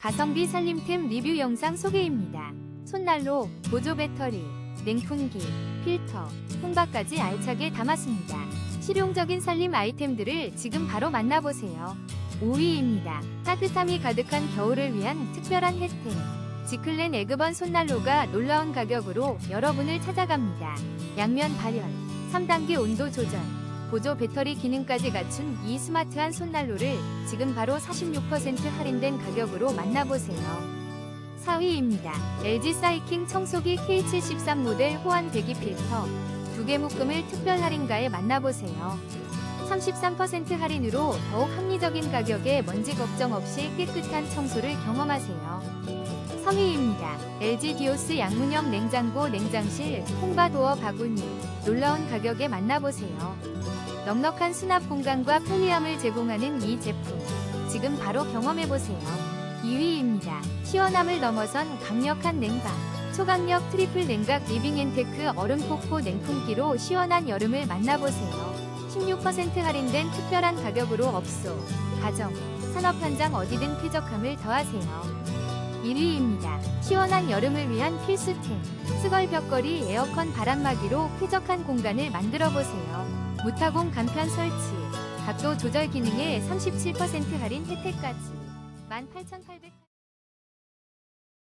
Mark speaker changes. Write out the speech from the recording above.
Speaker 1: 가성비 살림템 리뷰 영상 소개입니다. 손난로, 보조 배터리, 냉풍기, 필터, 혼밥까지 알차게 담았습니다. 실용적인 살림 아이템들을 지금 바로 만나보세요. 5위입니다. 따뜻함이 가득한 겨울을 위한 특별한 혜택. 지클렌 에그번 손난로가 놀라운 가격으로 여러분을 찾아갑니다. 양면 발열, 3단계 온도 조절, 보조 배터리 기능까지 갖춘 이 스마트한 손난로를 지금 바로 46% 할인된 가격으로 만나보세요. 4위입니다. LG 사이킹 청소기 K73 모델 호환 배기 필터 두개 묶음을 특별 할인가에 만나보세요. 33% 할인으로 더욱 합리적인 가격에 먼지 걱정 없이 깨끗한 청소를 경험하세요. 3위입니다. LG 디오스 양문형 냉장고 냉장실 홍바도어 바구니 놀라운 가격에 만나보세요. 넉넉한 수납 공간과 편리함을 제공하는 이 제품 지금 바로 경험해보세요. 2위입니다. 시원함을 넘어선 강력한 냉방 초강력 트리플 냉각 리빙앤테크 얼음폭포 냉풍기로 시원한 여름을 만나보세요. 16% 할인된 특별한 가격으로 업소, 가정, 산업 현장 어디든 쾌적함을 더하세요. 1위입니다. 시원한 여름을 위한 필수템. 스걸 벽걸이 에어컨 바람막이로 쾌적한 공간을 만들어 보세요. 무타공 간편 설치. 각도 조절 기능에 37% 할인 혜택까지. 18,800